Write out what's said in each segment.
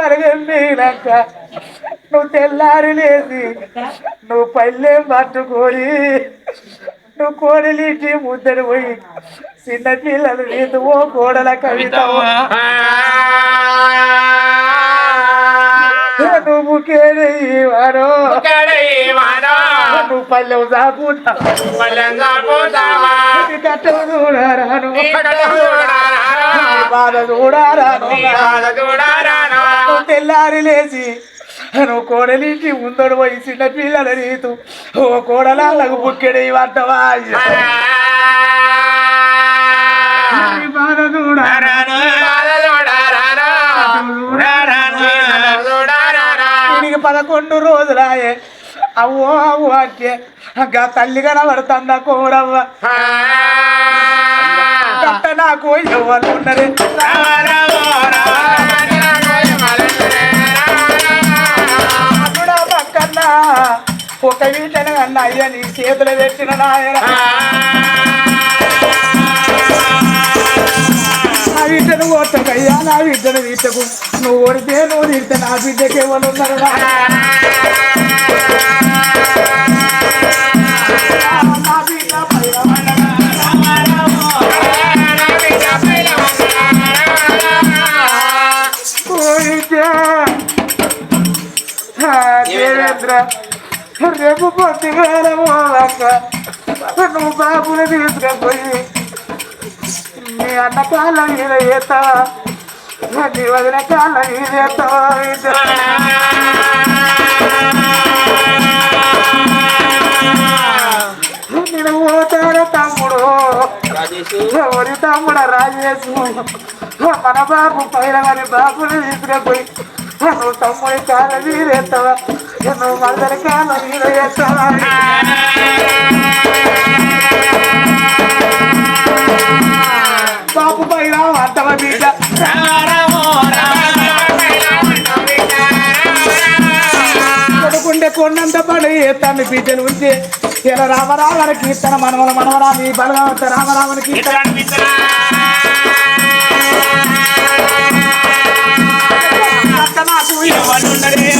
మరగమ్మినాక నువ్వు తెల్లారి లేచి నువ్వు పల్లెం పట్టుకొని నువ్వు కోడలిటి ముద్దడు పోయి చిన్న పిల్లలు నీతో ఓ కోడల కవిత. నువ్వు కేడయ్యవారో నువ్వు పల్లెం సాపుతా చూడరాను? బాధ చూడరాను? నువ్వు తెల్లారి లేచి నువ్వు కోడలింటి ముందడు పోయి చిన్న పిల్లల రీతు ఓ కోడలకు బుక్కెడు ఇవ్వంటవా? బాధ చూడరాను? దీనికి పదకొండు రోజులాయే అవ్వో అవ్వ అంటే గా తల్లి కనబడుతుందా గట్ట నాకు ఎవరు ఉన్నది పక్కన ఒక వీటను అన్న అయ్యా నీ చేతులు పెట్టిన నాయన నా బిడ్డను ఓటకయ్యా నా బిడ్డను వీటకు నువ్వు ఓడితే నువ్వు తీస్తే నా బిడ్డకి ఎవరు ఉన్నారు నా బిడ్డ పైన రేపు పొద్దుగాల నువ్వు బాబుని తీసుకపోయి అన్న కాళ్ళ మీద వేస్తావా నీ వదిన కాళ్ళ మీద వేస్తావా నేను పోతాను తమ్ముడు ఎవరి తమ్ముడు రాజేసు మన బాబు పైన మరి బాబుని తీసుకుపోయి నువ్వు తమ్ముడి కాళ్ళ మీద వేస్తావా నువ్వు మదరి కాళ్ళ మీద వేస్తావా బాబు పైన అంటవ బిడ్డ కొడుకుంటే కొండంత పడి తన బిడ్డలు ఉంటే ఇలా రామరామని కీర్తన మనమల మనవరామి బలవంత రామరామని కీర్తన అక్క నాకు ఎవరున్నరే?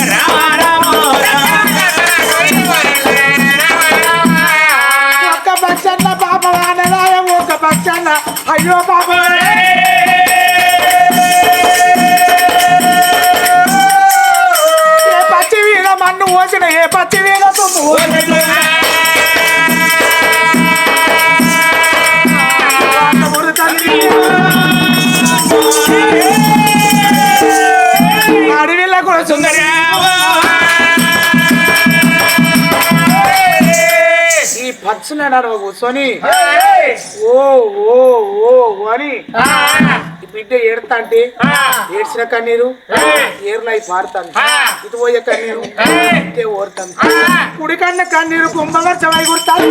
ఒక్క పక్షన్న పాప ఒక పక్షన్న అయ్యో పచ్చుల నడవ కూర్చొని ఓ ఓ ఓ అని బిడ్డ ఏడతా అంటే ఏడ్చిన కన్నీరు ఏర్లై పారుతాను ఇటు పోయే కన్నీరు ఇటే ఓరుతాను కుడి కన్న కన్నీరు కుంభగర్చమై కుడతాను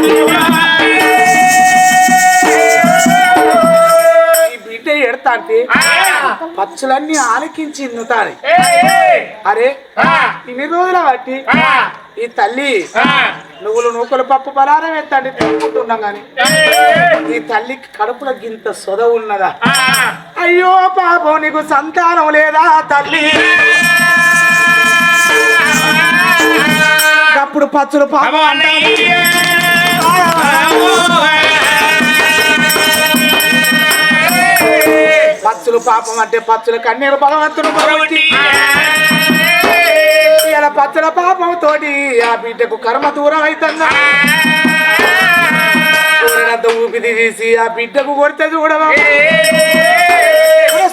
ఏడతా అంటే పచ్చులన్నీ ఆలకించి ఇన్నుతాయి అరే ఇన్ని రోజుల బట్టి ఈ తల్లి నువ్వులు నూకలు పప్పు పలారం ఎత్తండి తినుకుంటున్నాం గాని. ఈ తల్లికి కడుపులో గింత సొద ఉన్నదా? అయ్యో పాపం నీకు సంతానం లేదా తల్లి? అప్పుడు పచ్చులు పాపం. అంటారు. పచ్చులు పాపం అంటే పచ్చుల కన్నీరు భగవంతుడు ఇలా పచ్చల పాపం తోటి ఆ బిడ్డకు కర్మ దూరం అవుతుందా ఊపిది తీసి ఆ బిడ్డకు కొడితే చూడవా?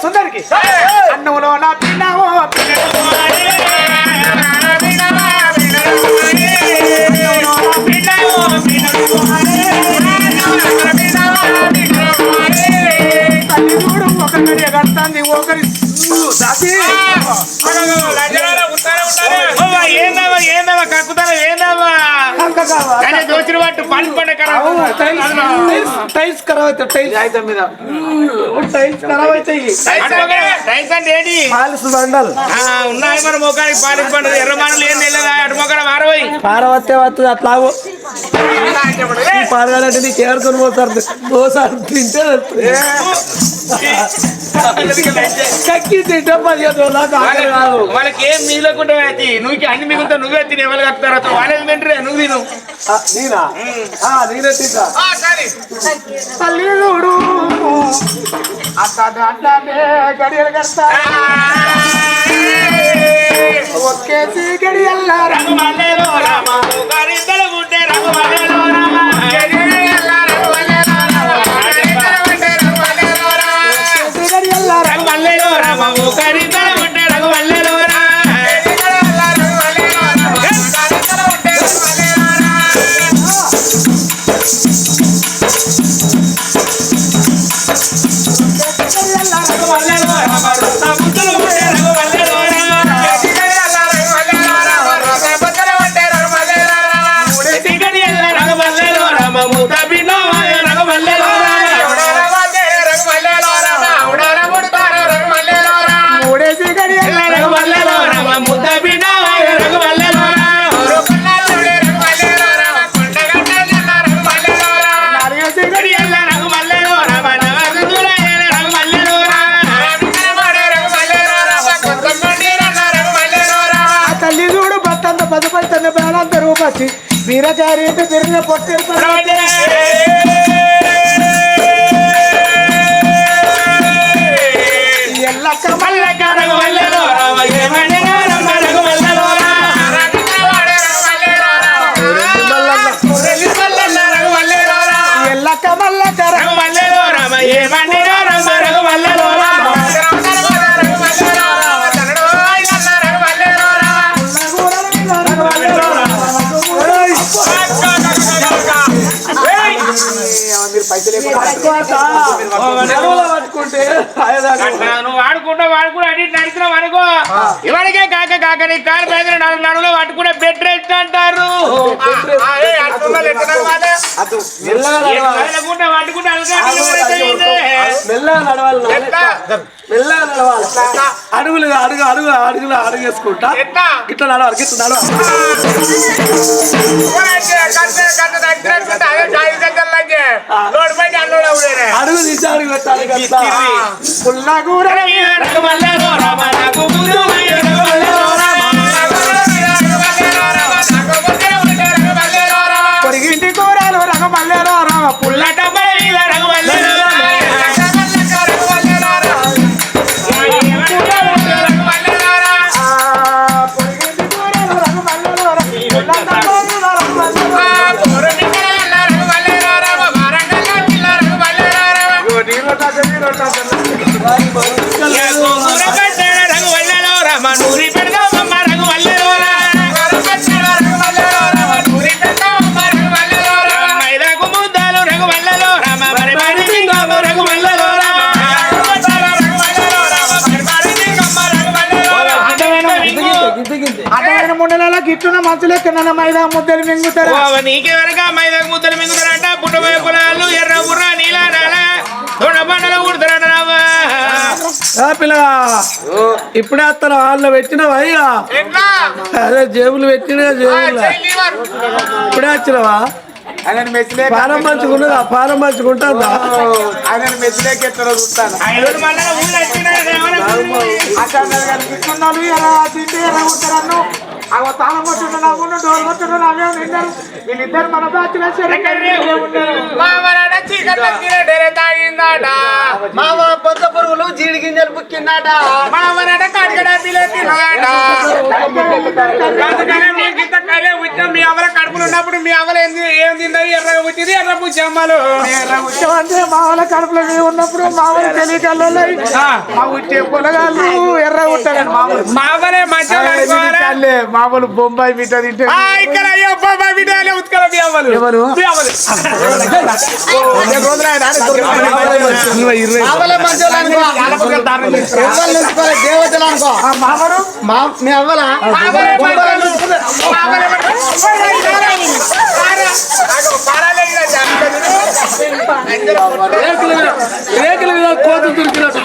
సుందరికి అన్నంలో నా తిన్నావో? తల్లి మీద కడుతుంది ఒకరి ఏందమ్మా ఏందమ్మా అవు, టైల్స్ టైల్స్- టైల్స్ ఖరాబ్ అవుతాయి టైల్స్ కాగితం మీద. టైల్స్ ఖరాబ్ అవుతాయి రైస్ అంటే ఏంటి? పాలిస్ బండల్ ఆ, ఉన్నాయి మన ముఖానికి పాలికి పండుగ ఎర్ర మనలు ఏం తెలియదా? అటు మొక్కల మారబోయి పారవత్తే వస్తుంది అట్లా పాడగాలంటే నీకు ఏడుకొని పోతారు ఓసారి తింటే కక్కి తింటే పదిహేను కాదు. వాళ్ళకి ఏం మిగలకుండా అయితే నువ్వు అన్ని మిగులుతా నువ్వే తిని ఎవరు కలుగుతారు వాళ్ళేది తింటారే? నువ్వు తిను. ఆ, నేనా? ఆ, నేనే తింటా తల్లి చూడు అట్లా దాంట్లోనే గడియలు కడతా. ఒక్కేసి గడియల్లా రంగు మల్లెలో రామ గారిద్దలు గుంటే రంగు మల్లెలో రామ. గడియల్లా రంగు మల్లెలో రామ. గారిద్దలు గుంటే రంగు చూడు బతంత పదపడుతున్న బేళంత రూపచ్చి వీరచారి తిరిగిన పొట్టి ఎల్లక్క మల్లెక రంగు మల్లెలో రామ పట్టుకుంటే అయ్యేదాకా అట్లా నువ్వు వాడుకుంటా వాడుకుంటా అడిగి నడిచినావు అనుకో ఇవరికే కాక కాక నీ కాలు పేద నడు నడులో పట్టుకుంటే బెడ్ రెస్ట్ అంటారు. అడుగులు అడుగు అడుగు అడుగులు అడుగు వేసుకుంటా ఇట్లా నడవాలి ఇట్లా నడవాలి. అడుగు తీసి అడుగు పెట్టాలి కదా. ముండలలో గిట్టున మంచు లెక్కన మైదా ముద్దలు మింగుతారు? ఓ, నీకెవరక మైదాకు ముద్దలు మింగుతారంట. పుట్టబోయే పొలాలు ఎర్ర బుర్ర నీల నాల. దొండ పంటలు కుడతారంట పిల్లగా ఇప్పుడే వస్తాను వాళ్ళు పెట్టినవా అయ్యా అదే జేబులు పెట్టినా జేబులు. ఇప్పుడే వచ్చినవా? ఆయన మెచ్చిలే పానం మంచుకున్నదా పానం మంచుకుంటుందా ఆయన మెచ్చిలేకి చూస్తాను కనిపిస్తున్నాను ఎలా తింటే ఎలా నాకున్న డోర్ కొట్టుండు నావే నిన్నారు వీళ్ళిద్దరు బాధ్యుల మామ పొద్ద పురుగులు జీడి గింజలు బుక్కిందట మీ అవల కడుపులు ఉన్నప్పుడు మీ అవల ఏంది ఏం తిన్నది ఎర్రగా పుట్టింది ఎర్ర పుచ్చి అమ్మలు అంటే మా వాళ్ళ కడుపులో మేము ఉన్నప్పుడు మా వాళ్ళ తెలియకల్లో మా ఉట్టే పొలగాళ్ళు ఎర్ర ఉంటారండి మామూలు. మా అవలే మంచిగా అనుకోవాలి. మామూలు బొంబాయి బిడ్డ తింటే. ఆ, ఇక్కడ అయ్యో బాబా బిడ్డలే ఉత్కల మీ అవ్వలు ఎవరు? మీ అవ్వలు దేవతలు అనుకో మా అవ్వల. రేకుల మీద కోతులు దొరికినట్టు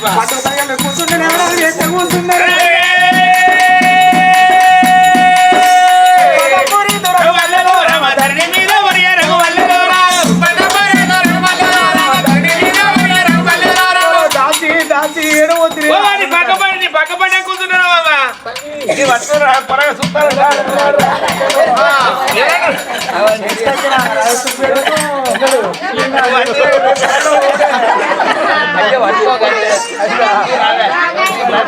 పట్టు తగ్గలు కూర్చుంటే ఎవరు కూర్చున్నారు పట్టుకురా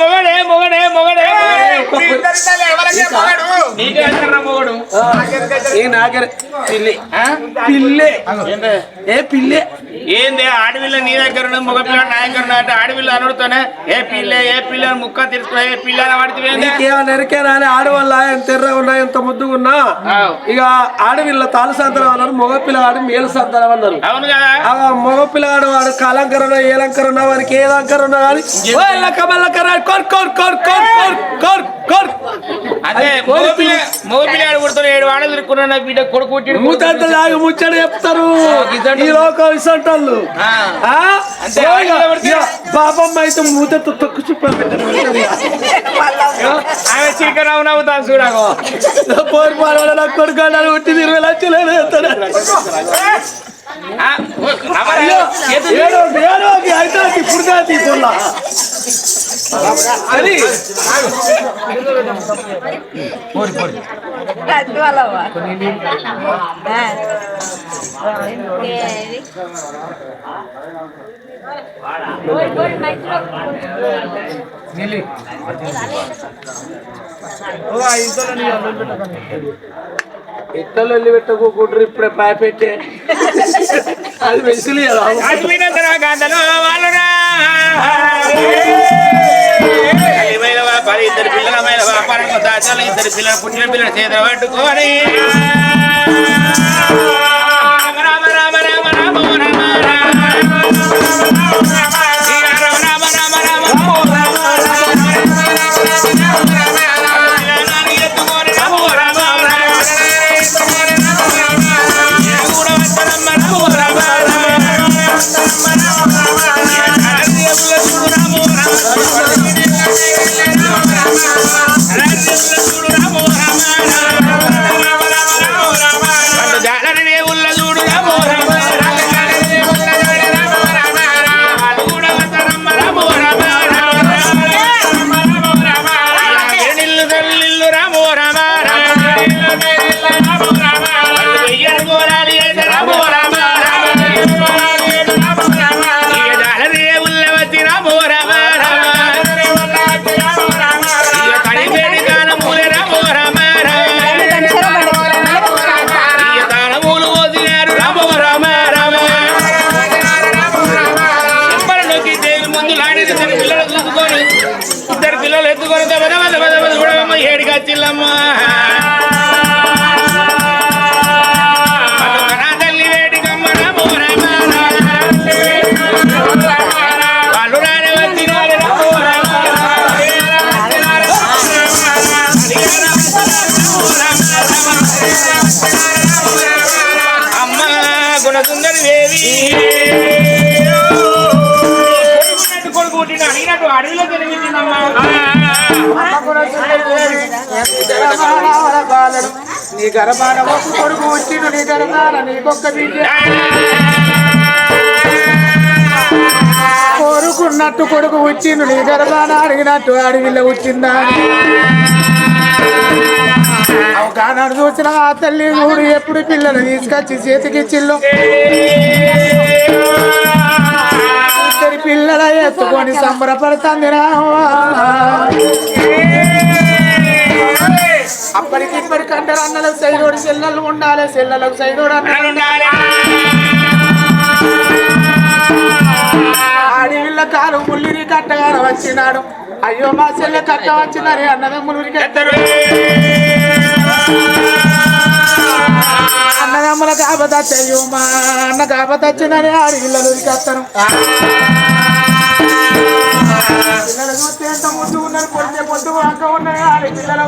ಮಗಳೇ ಮಗಳೇ ಮಗಳೇ పిల్లి. ఏ పిల్లే. ఏంది ఆడవిల్ల నీ దగ్గర ఉన్నది మగ పిల్ల నా దగ్గర అంటే ఆడవిల్ల అనుడుతోనే? ఏ పిల్ల ఏ పిల్ల ముక్క తీసుకున్నా ఏ పిల్ల అని ఆడవాళ్ళ ఎంత ఎర్రగా ఉన్నా ఎంత ముద్దుగా ఉన్నా? ఇక ఆడవిల్ల తాలు సంతానం అన్నారు మగ పిల్లగాడు మేలు సంతానం అన్నారు. అవును కదా? ఆ మగ పిల్లగాడు వాడు కలంకరణ ఏలంకరణ వానికి ఏ లంకరణ ఉన్నా కానీ కోర్ కోర్ కోర్ కోర్ కోర్ కోర్. అదే పిల్లాడు కొడుతున్న ఏడు వాడలు తిరుక్కున్నా నా బిడ్డ. కొడుకు పుట్టిడు మూతంత లాగి ముచ్చట చెప్తారు. ఈ లోకం ఇసంటోళ్ళు అయితే మూతతో తొక్కు చుప్పలు ఆమె చికెన్ నవ్వుతాను చూడకు పోరు నాకు కొడుకు ఉట్టి ఇరవై లక్షలు. వేస్తాడు వెళ్ళి పెట్టుకోకుండ్రు ఇప్పుడే పాయ ఇద్దరు పిల్లలమైనవా, పరమ దాచాలు ఇద్దరు పిల్లలు పుట్టిన పిల్లలు చేత పట్టుకొని. రాము రామ రామ. amar. నీ గర్భాన ఒక కొడుకు వచ్చిండు నీ గర్భాన నీకొక్క బిడ్డ కోరుకున్నట్టు కొడుకు వచ్చిండు నీ గర్భాన అడిగినట్టు అడవిలో వచ్చిందా అవగాహన చూసిన ఆ తల్లి ఊరు ఎప్పుడు పిల్లలు తీసుకొచ్చి చేతికి చిల్లు ఇద్దరి పిల్లల ఎత్తుకొని సంబరపడుతుంది రావా అప్పటికి ఇప్పటికి అంటారు అన్నలకు సైదోడు చెల్లెలు ఉండాలి చెల్లెలకు సైదోడు అన్న ఆడివిళ్ళ కాలు ముల్లిని కట్టగాడ వచ్చినాడు. అయ్యో మా చెల్లె కట్ట అన్నదమ్ములకి అన్నదమ్ముల కాబతచ్చ అయ్యో మా అన్న కాబతచ్చినని ఆడివిళ్ళలు కత్తను వంక ఉన్నాయి ఆడి పిల్లల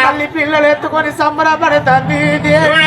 తల్లి పిల్లలు ఎత్తుకొని సంబరపడుతుంది దేవుడు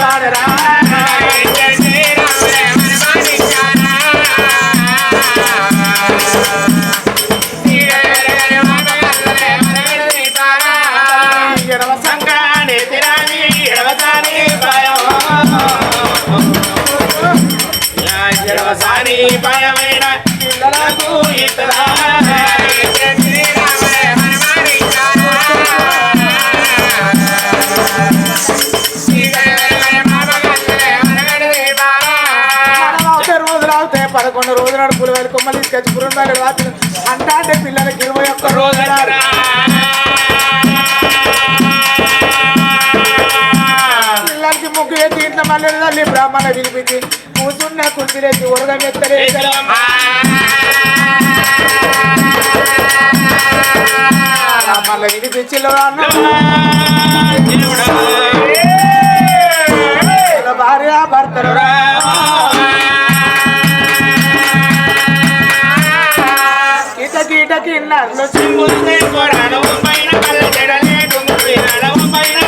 పాడరా భయమైన పిల్లలకు ఇతరా రోజులు నాడు పులివేలు కొమ్మలు తీసుకొచ్చి పురుందాలు రాత్రి అంటా అంటే పిల్లలకి ఇరవై ఒక్క రోజు పిల్లలకి ముగ్గు ఎత్తి ఇంట్లో మళ్ళీ తల్లి బ్రాహ్మణ పిలిపించి కూర్చున్న కుర్చీలేసి ఉరగం ఎత్తలే మళ్ళీ భార్య భర్తలు రా. కీట కీట పైన